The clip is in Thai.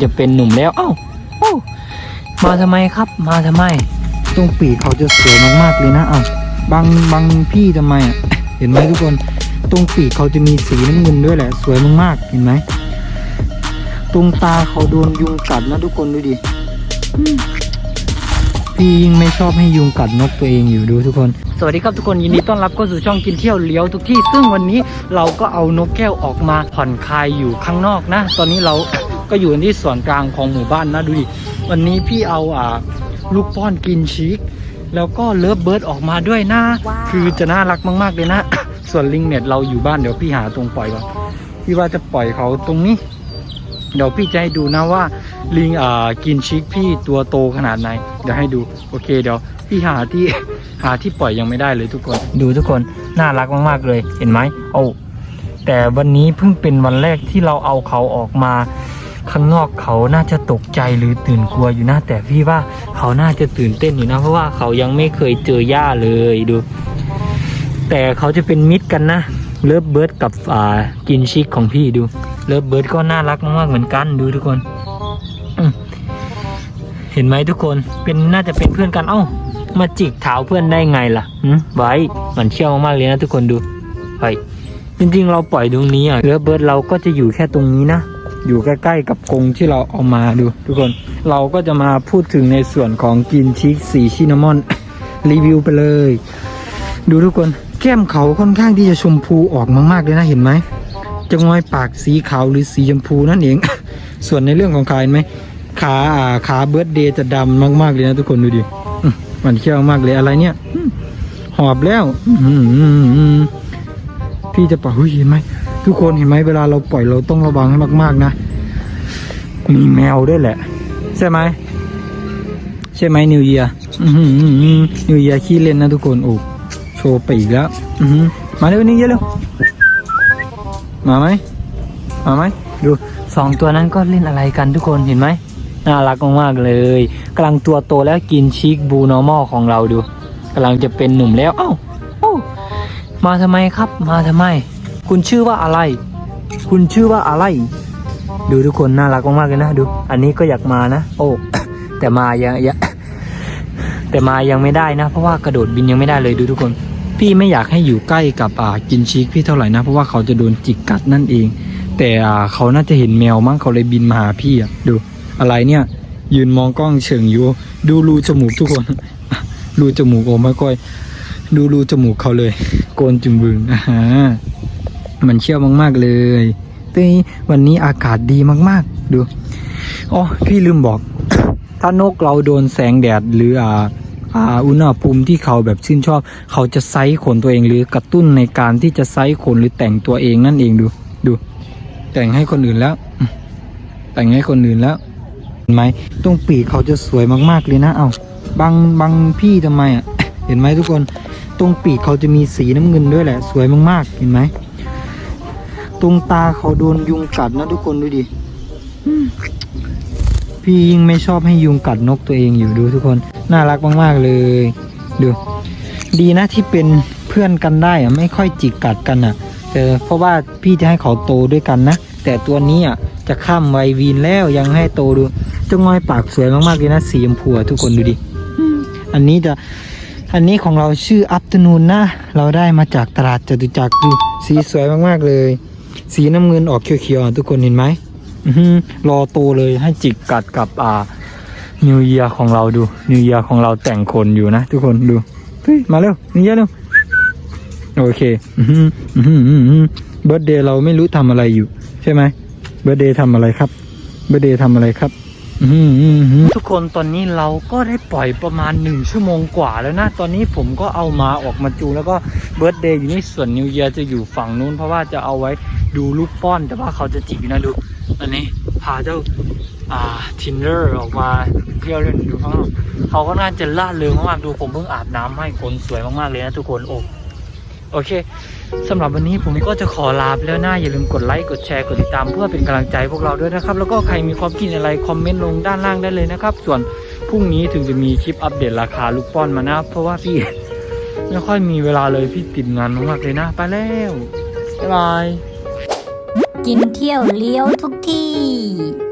จะเป็นหนุ่มแล้ว เอ้าเอ้ามาทำไมครับ มาทำไม ตรงปีกเขาจะสวยมากๆเลยนะอ้าวบางบางพี่ทำไมอะ เห็นไหมทุกคน ตรงปีกเขาจะมีสีน้ำเงินด้วยแหละ สวยมากๆ เห็นไหม ตรงตาเขาโดนยุงกัดนะทุกคนดูดิอืมพี่ยิ่งไม่ชอบให้ยุงกัดนกตัวเองอยู่ดูทุกคน สวัสดีครับทุกคนยินดีต้อนรับเข้าสู่ช่องกินเที่ยวเลี้ยวทุกที่ ซึ่งวันนี้เราก็เอานกแก้วออกมาผ่อนคลายอยู่ข้างนอกนะ ตอนนี้เรา ก็อยู่ที่ส่วนกลางของหมู่บ้านนะดูดิวันนี้พี่เอาอ่าลูกป้อนกินชีกแล้วก็เลิฟเบิร์ดออกมาด้วยนะ คือจะน่ารักมากๆเลยนะ ส่วนลิงเน็ตเราอยู่บ้านเดี๋ยวพี่หาตรงปล่อยก่อนพี่ว่าจะปล่อยเขาตรงนี้ เดี๋ยวพี่จะให้ดูนะว่าลิงอ่ากินชิกพี่ตัวโตขนาดไหนเดี๋ยวให้ดูโอเคเดี๋ยวพี่หาที่หาที่ปล่อยยังไม่ได้เลยทุกคน ดูทุกคนน่ารักมากๆเลยเห็นไหมโอ้แต่วันนี้เพิ่งเป็นวันแรกที่เราเอาเขาออกมา ข้างนอกเขาน่าจะตกใจหรือตื่นกลัวอยู่นะแต่พี่ว่าเขาน่าจะตื่นเต้นอยู่นะ เพราะว่าเขายังไม่เคยเจอหญ้าเลยดู แต่เขาจะเป็นมิตรกันนะเลิฟเบิร์ดกับอ่ากินชิกของพี่ดูเลิฟเบิร์ดก็น่ารักมากๆเหมือนกันดูทุกคนเห็นไหมทุกคนเป็นน่าจะเป็นเพื่อนกันเอ้า มาจิกเท้าเพื่อนได้ไงล่ะหืมไว้มันเชี่ยวมากๆเลยนะทุกคนดูไปจริงๆ เราปล่อยตรงนี้อะเลิฟเบิร์ดเราก็จะอยู่แค่ตรงนี้นะ อยู่ใกล้ๆกับกรงที่เราเอามาดู ทุกคนเราก็จะมาพูดถึงในส่วนของกินชิกสีชินามอน รีวิวไปเลย ดูทุกคนแก้มเขาค่อนข้างที่จะชมพูออกมากๆเลยนะเห็นไหมจะงอยปากสีขาวหรือสีชมพูนั่นเอง ส่วนในเรื่องของขาเห็นไหมขาอ่าขาเบิร์ดเดย์จะดำมากๆเลยนะทุกคนดูดิมันเขี้ยวมากเลยอะไรเนี่ย หอบแล้วอืพี่จะปล่อยเฮ้ยเห็นไหม ทุกคนเห็นไหมเวลาเราปล่อยเราต้องระวังให้มากๆนะ มีแมวด้วยแหละ ใช่ไหมใช่ไหมนิวเยียนิวเยียขี้เล่นนะทุกคนโอ้โชว์ปีกแล้วมาเร็วนี่เยอะเร็วมาไหมมาไหมดูสองตัวนั้นก็เล่นอะไรกันทุกคนเห็นไหมน่ารักมากๆเลยกำลังตัวโตแล้วกินชิคบูนอร์มอลของเราดูกำลังจะเป็นหนุ่มแล้ว เอ้เอ้ามาทำไมครับ มาทำไม คุณชื่อว่าอะไร คุณชื่อว่าอะไร ดูทุกคนน่ารักมากๆเลยนะ ดู อันนี้ก็อยากมานะ โอ้ แต่มายังยังแต่มายังไม่ได้นะ เพราะว่ากระโดดบินยังไม่ได้เลยดูทุกคน พี่ไม่อยากให้อยู่ใกล้กับอ่ากินชีกพี่เท่าไหร่นะ เพราะว่าเขาจะโดนจิกกัดนั่นเอง แต่อ่าเขาน่าจะเห็นแมวมั้งเขาเลยบินมาหาพี่อะดู อะไรเนี่ย ยืนมองกล้องเฉิงอยู่ ดูรูจมูกทุกคน รูจมูกโอ้ไม่ก้อยดูรูจมูกเขาเลย โกนจุมบึงอ่า มันเชี่ยวมากๆเลยเต้วันนี้อากาศดีมากๆ ดูอ๋อพี่ลืมบอก ถ้านกเราโดนแสงแดดหรืออ่าอุณหภูมิที่เขาแบบชื่นชอบ เขาจะไซส์ขนตัวเองหรือกระตุ้นในการที่จะไซส์ขนหรือแต่งตัวเองนั่นเองดู ดู แต่งให้คนอื่นแล้ว แต่งให้คนอื่นแล้วเห็นไหมตรงปีกเขาจะสวยมากๆเลยนะ เอาบางบางพี่ทำไมอะ เห็นไหมทุกคน ตรงปีกเขาจะมีสีน้ำเงินด้วยแหละ สวยมากๆ เห็นไหม ตรงตาเขาโดนยุงกัดนะทุกคนดูดิพี่ยิ่งไม่ชอบให้ยุงกัดนกตัวเองอยู่ดูทุกคน น่ารักมากๆเลย ดู ดีนะที่เป็นเพื่อนกันได้อะไม่ค่อยจิกกัดกันอะแต่เพราะว่าพี่จะให้เขาโตด้วยกันนะแต่ตัวนี้อะจะข้ามวัยวีนแล้วยังให้โตดูเจะงอยปากสวยมากๆเลยนะสีชมพูทุกคนดูดิอันนี้จะอันนี้ของเราชื่ออัปตนูนนะ เราได้มาจากตลาดจตุจักรดูสีสวยมากๆเลย สีน้ำเงินออกเขียวๆอะทุกคนเห็นไหมอื้อหือรอโตเลยให้จิกกัดกับอ่านิวเยียของเราดูนิวเยียของเราแต่งขนอยู่นะทุกคนดูมาเร็วนิวเยียเร็วโอเคเบิร์ดเดย์เราไม่รู้ทำอะไรอยู่ ใช่ไหมเบิร์ดเดย์ทำอะไรครับเบิร์ดเดย์ทำอะไรครับทุกคนตอนนี้เราก็ได้ปล่อยประมาณหนึ่งชั่วโมงกว่าแล้วนะ ตอนนี้ผมก็เอามาออกมาจูแล้วก็เบิร์ d เดย์อยู่นี่ส่วนนิวเยียจะอยู่ฝั่งนู้นเพราะว่าจะเอาไว้ ดูลูกป้อนแต่ว่าเขาจะจิกอยู่นะดูอันนี้พาเจ้าอ่าทินเดอร์ออกมาเที่ยวเล่นดูข้างนอกเขาก็น่าจะล่าเริงมากๆดูผมเพิ่งอาบน้ำให้ขนสวยมากๆเลยนะทุกคนโอ้โอเคสำหรับวันนี้ผมก็จะขอลาไปแล้วนะอย่าลืมกดไลค์กดแชร์กดติดตามเพื่อเป็นกำลังใจพวกเราด้วยนะครับ แล้วก็ใครมีความคิดอะไรคอมเมนต์ลงด้านล่างได้เลยนะครับ ส่วนพรุ่งนี้ถึงจะมีคลิปอัปเดตราคาลูกป้อนมานะเพราะว่าพี่ไม่ค่อยมีเวลาเลยพี่ติดงานมากๆเลยนะ ไปแล้วบ๊ายบาย เที่ยวเลี้ยวทุกที่